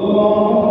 Allah.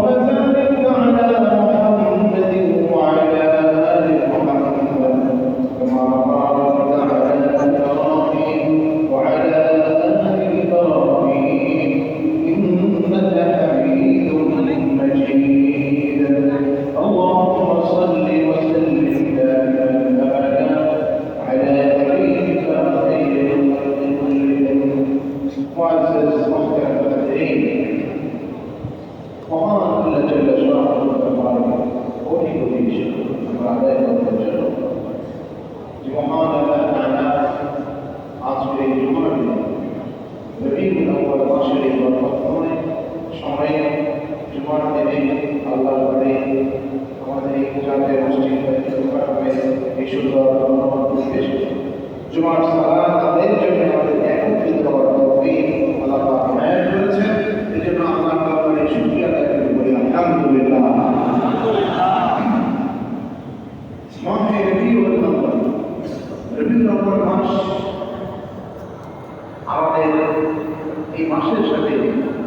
এই মাসের সাথে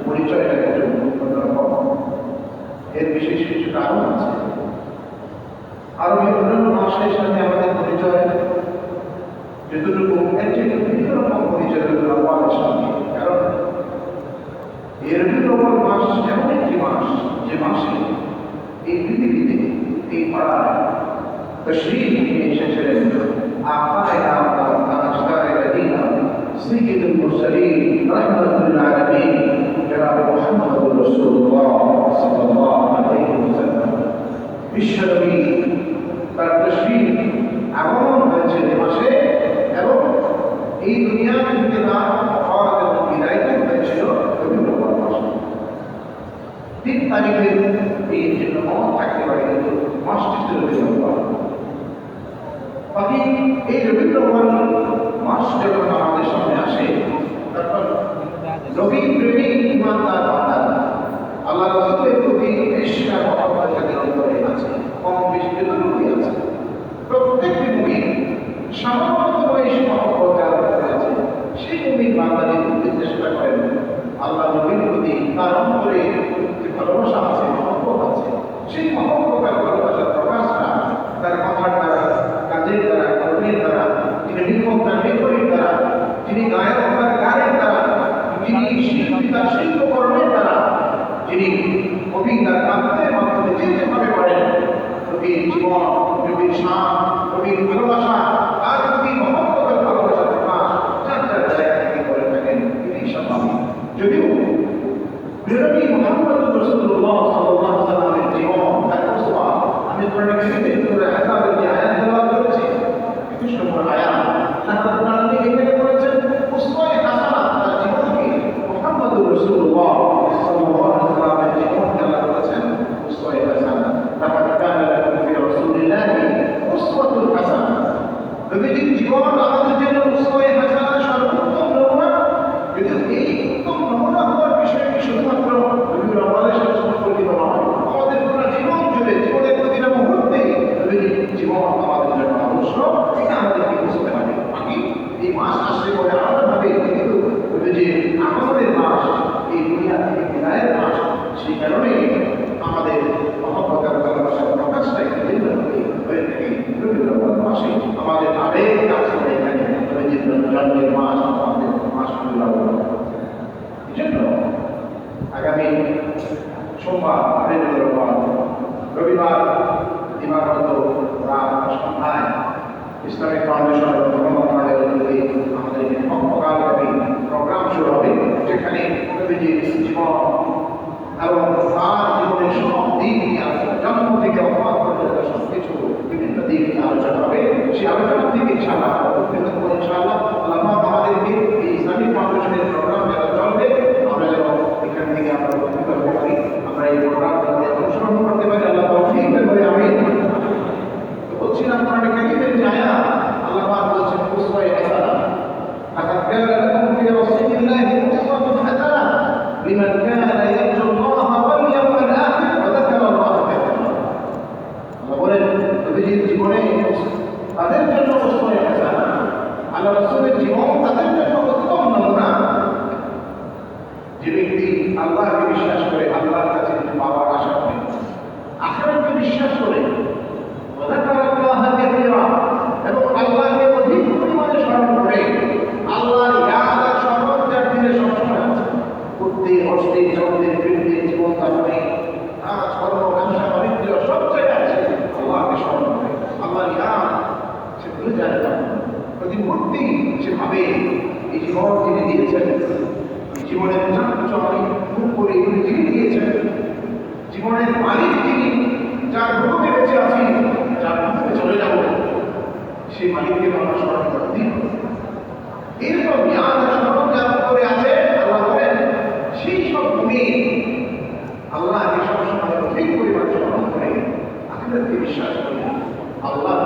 পরিচয় রাখার জন্য অন্যরকম এর বিশেষ কিছু কারণ আছে। আরও অন্যান্য মাসের সাথে আমাদের পরিচয়। যতটুকু বিভিন্ন রকম পরিচয় আল্লাহের সামনে। কারণ এর বিভিন্ন মাস এমন একটি মাস, যে মাসে এই পৃথিবীতে এই পাড়ায় তশ্রী নিয়ে এসেছিলেন আপনার سيد المرسلين رحمة للعالمين جناب محمد رسول الله صلى الله عليه وسلم অপকার সেই নবীর বান্দাদের করেন। আল্লাহ নবীর প্রতি তার অন্তরে ভালোবাসা لنبي محمد رسول الله صلى الله عليه وسلم জীবন একদম সমান আমি কোরআন শরীফে হাজার হাজার আয়াত তেলাওয়াত করেছি কিছু নম্বর আয়াত আসলে বলে প্রতি মুহূর্তে সেভাবে এই জীবন তিনি দিয়েছেন। জীবনের চাঞ্চ খুব করে তিনি দিয়েছেন। জীবনের মালিক তিনি, যার ভূমিতে বেঁচে আছি, যার ভূমিতে চলে যাব, সেই মালিককে আমরা স্মরণ করতে এরপর জ্ঞান স্মরণ যার করে আছে আল্লাহ বলেন, সেই সব ভূমি আল্লাহকে সবসময় ঠিক পরিমাণ স্মরণ করে আখেরাতকে বিশ্বাস করে। আল্লাহ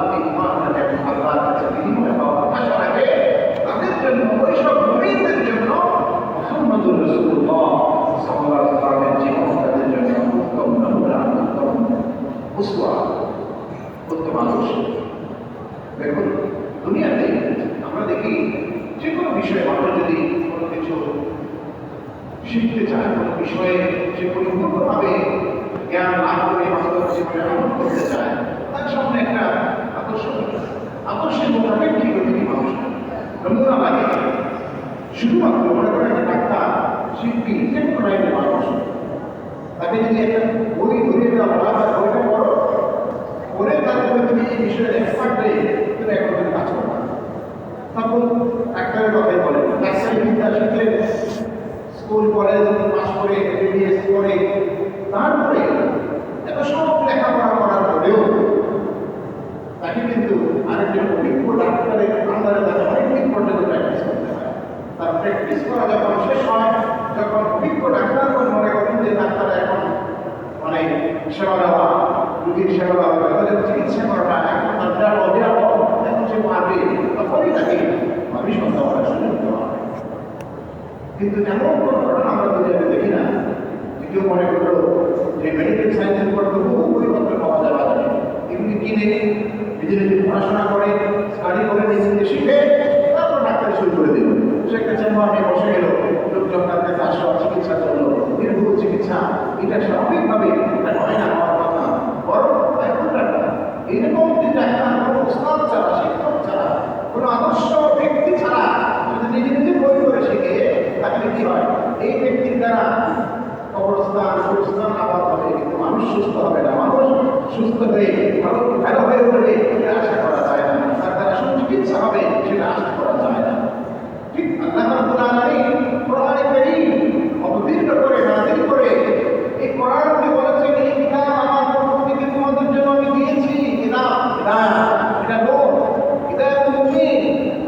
এই বিষয়ে এক্সপার্ট হয়ে তুমি এখন কাজ করো তখন ডাক্তারের কথাই বলে ডাক্তারি বিদ্যা শিখলেন স্কুল কলেজ পাস করে এমবিবিএস করে তারপরে এত সব লেখাপড়া করার পরেও তাকে কিন্তু আরেকজন অভিজ্ঞ ডাক্তারের আন্ডারে তাকে অনেক দিন পর্যন্ত প্র্যাকটিস করতে হয় তার প্র্যাকটিস করা যখন শেষ হয় যখন অভিজ্ঞ ডাক্তার মনে করেন যে ডাক্তার এখন মানে সেবা দেওয়া রুগীর সেবা দেওয়া তাদের চিকিৎসা করাটা এখন তার অবিরাপদ এখন সে পারবে তখনই তাকে মানুষ হত্যা করার সুযোগ দেওয়া হয় কিন্তু এমন কোনো ঘটনা আমরা দুনিয়াতে দেখি না কেউ মনে করল যে মেডিকেল সায়েন্সের উপর তো বহু পরিবর্তন পাওয়া যায় বাজারে। এগুলি কিনে নিজে নিজে পড়াশোনা করে স্টাডি করে নিজে নিজে শিখে তারপর ডাক্তার শুরু করে দিল। সে একটা চেম্বার নিয়ে বসে গেল, লোকজন তার কাছে আসলো চিকিৎসা করল। নির্ভুল চিকিৎসা, এটা স্বাভাবিকভাবে এটা হয় না হওয়ার কথা। বরং এখন ডাক্তার যে ডাক্তার কোনো উস্তাদ ছাড়া শিক্ষক ছাড়া কোনো আদর্শ ব্যক্তি ছাড়া যদি নিজে নিজে বই করে শিখে কি হয়? এই ব্যক্তির দ্বারা কবরস্থান, সুস্থান আবাদ হবে, কিন্তু মানুষ সুস্থ হবে না। মানুষ সুস্থ হয়ে ভালো ভালো হয়ে উঠবে এটা আশা করা যায় না তার দ্বারা সুচিকিৎসা হবে সেটা আশা করা যায় না ঠিক আল্লাহ রাব্বুল আলামিন কোরআনে কারীম অবতীর্ণ করে নাযিল করে এই কোরআনকে বলেছেন এই কিতাব আমার পক্ষ থেকে তোমাদের জন্য আমি দিয়েছি কিতাব কিতাব এটা নূর কিতাব মুমিন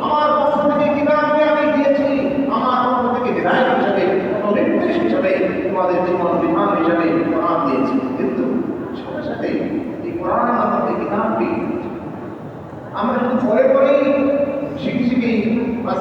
আমার পক্ষ থেকে কিতাবকে আমি দিয়েছি আমার পক্ষ থেকে হিদায়াত হিসাবে এবং নির্দেশ হিসাবে তোমাদের জীবন বিধান হিসাবে কোরআন দিয়েছি কিন্তু সাথে সাথে এই কোরআনের মধ্যে কিতাবটি আমরা শুধু পরে পরেই শিখে শিখেই বাস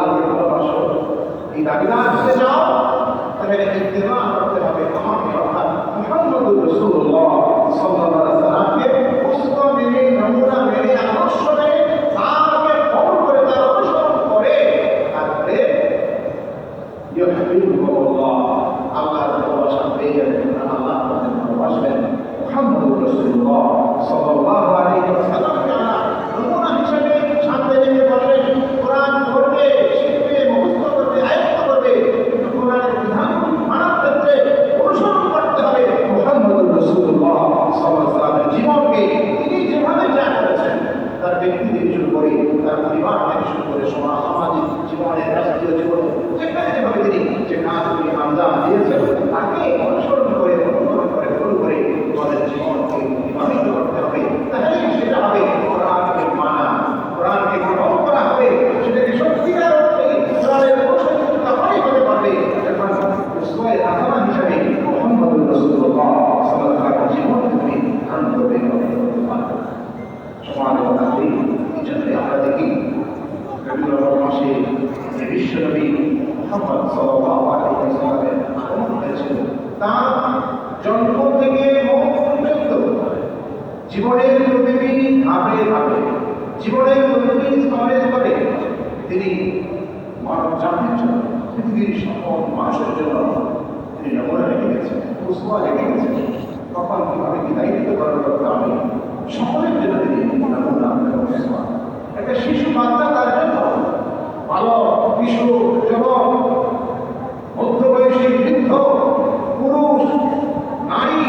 আল্লাহকে ভালোবাসো, এই দাবিদার আসতে চাও তাহলে ইত্তেবা করতে হবে। আমাকে অর্থাৎ মুহাম্মদুর রসুল্লাহ আলাইহি সাল্লামকে উসওয়া মেনে নমুনা মেনে আদর্শ মেনে তাকে ফলো করে তার অনুসরণ করে তারপরে ইউহিব্বুল্লাহ আল্লাহ ভালোবাসা পেয়ে যাবেন আল্লাহ আপনাদের ভালোবাসবেন মুহাম্মদুর রাসূলুল্লাহ সাল্লাল্লাহু আলাইহি ওয়াসাল্লামকে আমরা নমুনা হিসেবে সামনে রেখে বললেন কোরআন পড়বে শিখবে মুখস্থ করবে আয়ত্ত করবে কিন্তু কোরআনের বিধানগুলি মানার ক্ষেত্রে অনুসরণ করতে হবে মুহাম্মদুর রাসূলুল্লাহ সাল্লাল্লাহু আলাইহি ওয়াসাল্লামের জীবনকে তিনি যেভাবে যা করেছেন তার ব্যক্তি থেকে শুরু করে তার পরিবার থেকে শুরু করে সমাজ সামাজিক জীবনে রাষ্ট্রীয় জীবনে যেখানে যেভাবে তিনি যে কাজগুলি আঞ্জাম দিয়েছেন তাকে অনুসরণ করে অনুসরণ করে শুরু করে তোমাদের জীবনকে প্রতিভাবিত করতে হবে তাহলেই সেটা হবে কোরআনকে মানা কোরআনকে গ্রহণ করা হবে সেটাকে সত্যিকার অর্থে কোরআনের অনুসরণ তখনই হতে পারবে যখন উসওয়ায়ে হাসানা হিসেবে মুহাম্মদুর রাসূলুল্লাহ সাল্লাল্লাহু আলাইহি ওয়াসাল্লামের জীবনকে তুমি ধারণ করবে করতে পারবে সমাজে থাকবে এই জন্যই আমরা দেখি মাসে বিশ্বনবী মোহাম্মদ তার জন্ম থেকে পর্যন্ত জীবনের প্রতিটি ধাপে ধাপে জীবনের প্রতিটি স্তরে স্তরে তিনি মানব জাতির জন্য, পৃথিবীর সকল মানুষের জন্য তিনি নমুনা রেখে গেছেন উসওয়া লেগে গেছে তখন কীভাবে কি দায়িত্ব পালন করতে হবে, সকলের জন্য তিনি একটা শিশু বাচ্চা তার জন্য ভালো কিশোর যুবক মধ্যবয়সী বৃদ্ধ পুরুষ নারী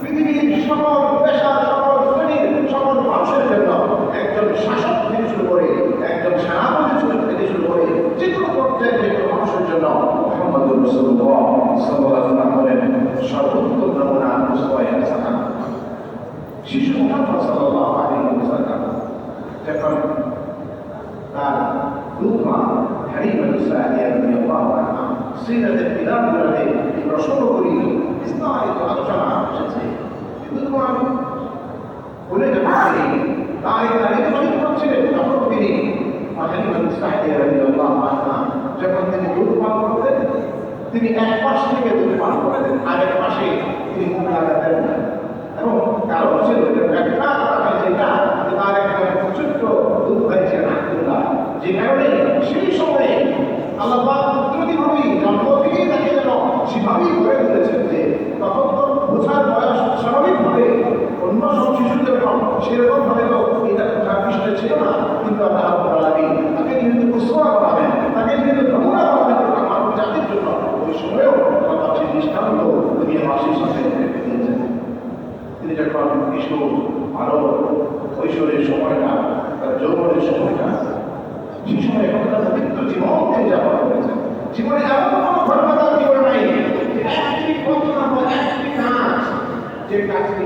পৃথিবীর সকল পেশা সকল শ্রেণির সকল মানুষের জন্য একজন শাসক থেকে শুরু করে একজন সেনাপতি শুরু থেকে শুরু করে যে কোনো পর্যায়ের যে কোনো মানুষের জন্য মোহাম্মদ রসুল্লাহ সাল্লাহ করেন সর্বোত্তম নমুনা মুসবাই হাসান শিশু মোহাম্মদ সাল্লাহ আলী ওসাল্লাম যখন তার দুধমা হারিমা ইসরায়েলিয়া রাদিয়াল্লাহু আনহা সিরাতের কিতাবগুলোতে এই প্রসঙ্গগুলি বিস্তারিত আলোচনা এসেছে তিনি এক পাশ থেকে দুধ পান করতেন আরেক পাশে তিনি মুখ লাগাতেন না। এবং কারণ ছিল ব্যাখ্যা করা যেটা তার একটা ছোট্ট দুধ হয়েছে আব্দুল্লাহ যে কারণে সেই সময়ে আল্লাহ পাক কুদরতিভাবেই জন্ম থেকেই তাকে যেন সেভাবেই করে সব শিশুদের কম সেরকম ভাবে তো এটা ছিল না, কিন্তু আল্লাহ রাব্বুল তাকে যেহেতু মানব জাতির জন্য। ওই সময়েও আল্লাহ সেই দৃষ্টান্ত দুনিয়াবাসীর সাথে রেখে দিয়েছেন। তিনি সময়টা তার যৌবনের সময়টা, সেই জীবন দিয়ে যাওয়া হয়েছে জীবনে এমন কাজ যে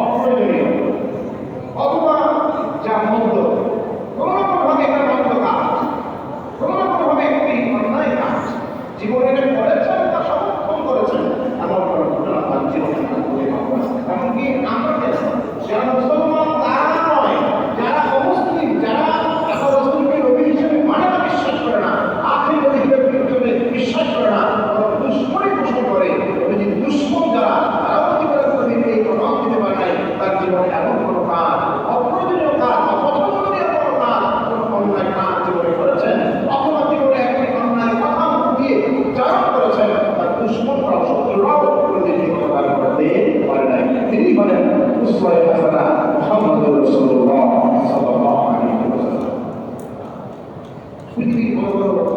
অপ্রয়োজনীয় অথবা যা মন্দ কোনো না কোনোভাবে একটা মন্দ কাজ কোনো না কোনোভাবে একটি অন্যায় কাজ জীবনে এটা করেছেন তা সমর্থন করেছেন এমন কোনো ঘটনা তার জীবনে না করে পাবো না। এমনকি আমরা কেন যারা মুসলমান তারা নয় যারা অমুসলিম যারা আল্লাহ রসুলকে নবী হিসেবে মানে না বিশ্বাস করে না আখের নবী হিসেবে বিশ্বাস করে না বরং দুশ্মনী পোষণ করে নবীজির দুশ্মন যারা তারাও জীবনে নবীকে এই প্রমাণ দিতে পারে নাই তার জীবনে এমন কোনো কাজ অপ্রয়োজনীয় কাজ অপছন্দনীয় কোনো কাজ কোনো অন্যায় কাজ জীবনে করেছেন অথবা জীবনে একটি অন্যায় কথা মুখ দিয়ে উচ্চারণ করেছেন তার দুশ্মনরাও শত্রুরাও কোনোদিন কথা করতে পারে নাই তিনি বলেন উসওয়ায়ে হাসানা মুহাম্মদুর রাসূলুল্লাহ সাল্লাল্লাহু আলাইহি ওয়াসাল্লাম পৃথিবীর বড় বড়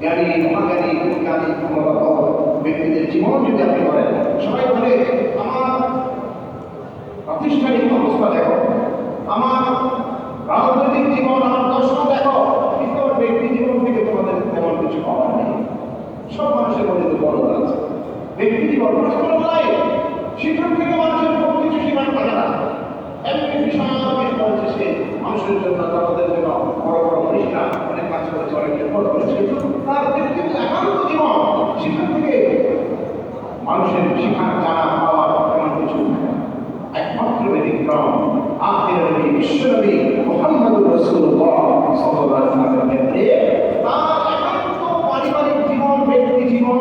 জ্ঞানী মহাজ্ঞানী জ্ঞানী ব্যক্তিদের আমার প্রাতিষ্ঠানিক অবস্থা দেখো আমার রাজনৈতিক জীবন আমার দর্শন দেখো কিন্তু আমার ব্যক্তি জীবন থেকে তোমাদের তেমন কিছু পাওয়ার নেই সব মানুষের মধ্যে তো বড় আছে ব্যক্তি জীবন পার্সোনাল লাইফ সেখান থেকে মানুষের কোনো কিছু সীমান থাকে না এমনি বিশাল বিশাল হচ্ছে সে মানুষের জন্য তাদের জন্য বড় বড় মনীষরা অনেক কাজ করেছে অনেক রেকর্ড করেছে কিন্তু তার ব্যক্তিগত একান্ত জীবন সেখান থেকে মানুষের সেখানে জানা পাওয়ার এমন কিছু। একমাত্র ব্যতিক্রম আখের নবী বিশ্বনবী মুহাম্মদুর রাসূলুল্লাহ সাল্লাল্লাহু আলাইহি ওয়াসাল্লামের ক্ষেত্রে তার একান্ত পারিবারিক জীবন ব্যক্তি জীবন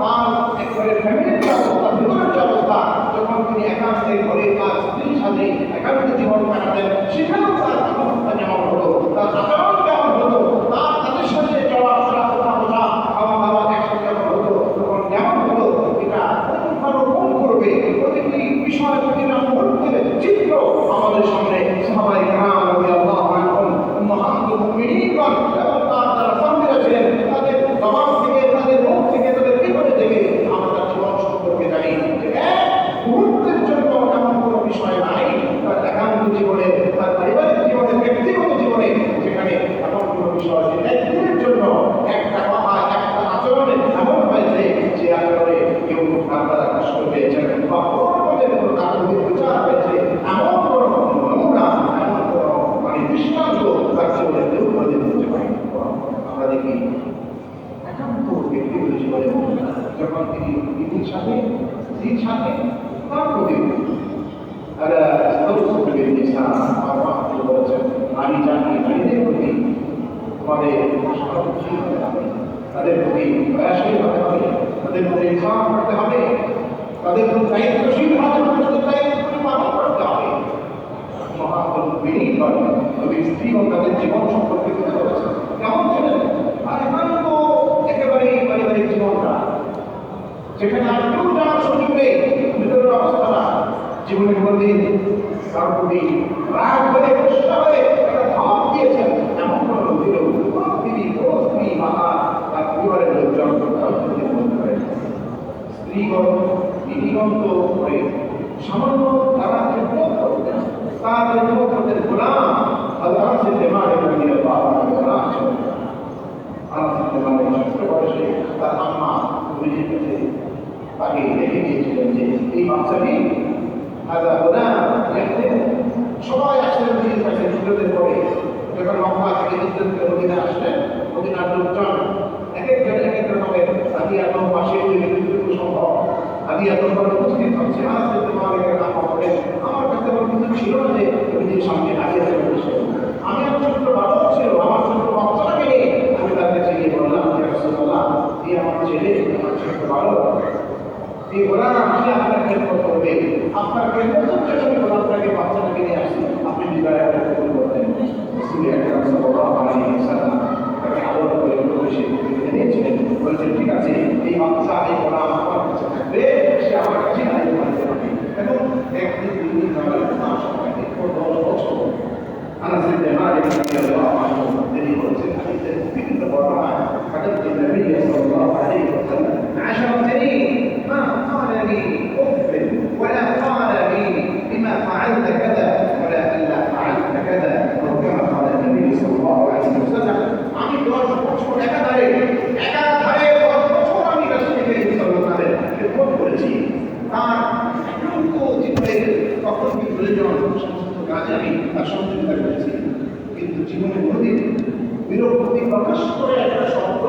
তার একেবারে ফ্যামিলির যে অবস্থা ভিতরের যে অবস্থা যখন তিনি একান্তে ঘরে তার স্ত্রীর সাথে একান্ত জীবন কাটাতেন সেখানেও তার আত্মহত্যা কেমন হতো তার আচরণ কেমন হতো তার তাদের সাথে চলাফেরা কথা বলা খাওয়া দাওয়া একসাথে যখন হতো তখন কেমন হতো এটা ভালো কোন করবে প্রতিটি বিষয় প্রতিটা মুহূর্তের চিত্র আমাদের সামনে সবাই গ্রাম রবি আল্লাহ মহান্ত মুমিনিগণ এবং তার যারা সঙ্গীরা ছিলেন তাদের জবাব থেকে তাদের মুখ থেকে তাদের বিপদে থেকে আমরা তার জীবন সম্পর্কে জানি যে এক মুহূর্তের জন্য এমন কোনো বিষয় নাই তার একান্ত জীবনে তার পারিবারিক জীবনে ব্যক্তিগত জীবনে সেখানে এমন কোনো বিষয় যে একদিনের জন্য একটা কথা একটা আচরণে এমন হয়েছে যে আচরণে কেউ আপনারা কষ্ট পেয়েছেন বা কোনো রকমের কোনো কারণে বিচার হয়েছে এমন কোনো নমুনা এমন কোনো মানে দৃষ্টান্ত তার জীবনে কেউ কোনোদিন হতে পারে আমরা দেখি একান্ত ব্যক্তিগত জীবনে যখন তিনি বিধির সাথে স্ত্রীর সাথে তার প্রতি ألا استوصف بالنساء أربعة বলেছেন নারী জাতি নারীদের প্রতি তোমাদের সহনশীল হতে হবে তাদের প্রতি দয়াশীল হতে হবে তাদের প্রতি ইনসাফ করতে হবে তাদের প্রতি দায়িত্বশীল ভাবে তাদের দায়িত্ব পালন করতে হবে মহাপুরুষ বিনীত করে নবীর স্ত্রী ও তাদের জীবন সম্পর্কে তুলে ধরেছেন কেমন ছিলেন আর এখানে তো একেবারেই পারিবারিক জীবনটা যেখানে আর কেউ যাওয়ার সুযোগ নেই ভিতরের অবস্থাটা জীবনে কোনোদিন কারও প্রতি রাগ হয়ে গুসা হয়ে একটা দিয়েছেন এমন কোনো লোক তিনি কোনো স্ত্রী মাতা তার পরিবারের লোকজন স্ত্রীগণ বিধিগন্ত করে সামান্য তারা খেদমত করতেন, তার গোলাম তার আম্মা নবীজির কাছে তাকে রেখে দিয়েছিলেন যে এই বাচ্চাটি হাজা গোলাম দেখতে সবাই আসলেন নবীজির কাছে হিজরতের পরে যখন মক্কা থেকে করে মদিনা আসলেন মদিনার লোকজন এক একজন এক এক রকমের আদি আদম পাশে ওই সম্ভব আদি আদম পরে উপস্থিত হচ্ছে সে তোমার এখানে নাম হবে আমার কাছে আমার কিছু ছিল না যে নবীজির সামনে আদি আদম আমি আমার ছোট্ট বালক ছিল আমার ছোট্ট বাচ্চাটাকে নিয়ে আমি তার কাছে গিয়ে বললাম যে আমার ছেলে আমার ছোট্ট বালক এই ওরা আসলে আপনার খেদমত করবে আপনার করতে শুনে বাচ্চাটাকে নিয়ে আসি আপনি বিদায় করতেন প্রয়োজন সমস্ত কাজ আমি তার সহযোগিতা করেছি। কিন্তু জীবনে কোনোদিন বিরক্তি প্রকাশ করে একটা শব্দ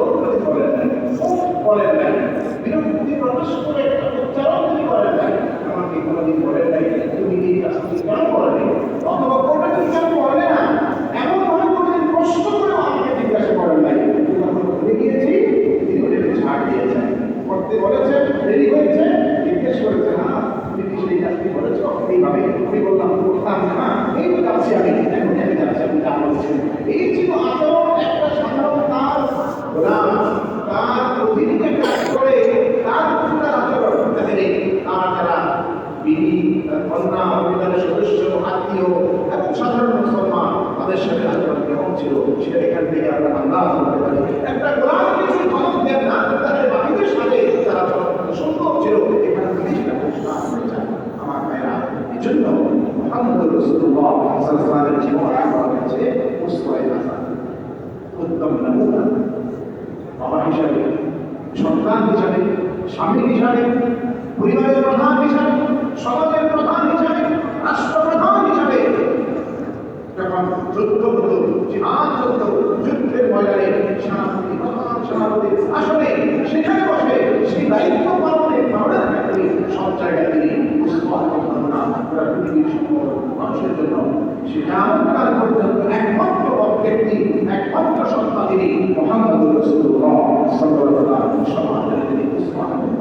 বলেন নাই বলেন নাই। বিরক্তি প্রকাশ করে একটা উচ্চারণ তিনি করেন নাই আমাকে কোনোদিন বলেন নাই তুমি এই কাজটি কেন করলে অথবা কোনটা তুমি কেন করলে না এমন ভাবে কোনোদিন প্রশ্ন করেও আমাকে জিজ্ঞাসা করেন নাই যখন ভুলে গিয়েছি তিনি ওটাকে ছাড় দিয়েছেন করতে বলেছেন দেরি হয়েছে জিজ্ঞেস করেছেন না তুমি কি সেই কাজটি করেছ এইভাবে আমি বললাম করতাম না এই তো যাচ্ছি আমি এখন আমি যাচ্ছি আমি যা বলছি এই ছিল আচরণ একটা সাধারণ তার গোলাম তার অধীনে কাজ করে তার প্রতি তার আচরণ তাদের এই তার যারা বিবি তার কন্যা পরিবারের সদস্য আত্মীয় এবং সাধারণ মুসলমান তাদের সাথে আচরণ কেমন ছিল সেটা এখান থেকে আমরা আন্দাজ করতে পারি একটা গোলাম কিছু ধমক দেন না তাদের বাকিদের সাথে তারা আচরণ কত সুন্দর ছিল এখান থেকে সেটা পরিষ্কার হয়ে যায় আমার ভাইরা এই জন্য মোহাম্মদ রসুল্লাহ সাল্লামের জীবন আমার কাছে উসওয়ায়ে হাসান উত্তম নমুনা বাবা হিসাবে, সন্তান হিসাবে, স্বামী হিসাবে, পরিবারের প্রধান হিসাবে সমাজের প্রধান হিসাবে, রাষ্ট্রপ্রধান হিসাবে। যখন যুদ্ধ হলো, জিহাদ যুদ্ধ, যুদ্ধের ময়দানে সেনাপতি, প্রধান সেনাপতি আসলে সেখানে বসে সেই দায়িত্ব পালনের কারণে তিনি সব জায়গায় তিনি উসমান না পৃথিবীর সকল মানুষের জন্য সে এমনকাল পর্যন্ত একমাত্র ব্যক্তি একমাত্র সত্তা তিনি তিনি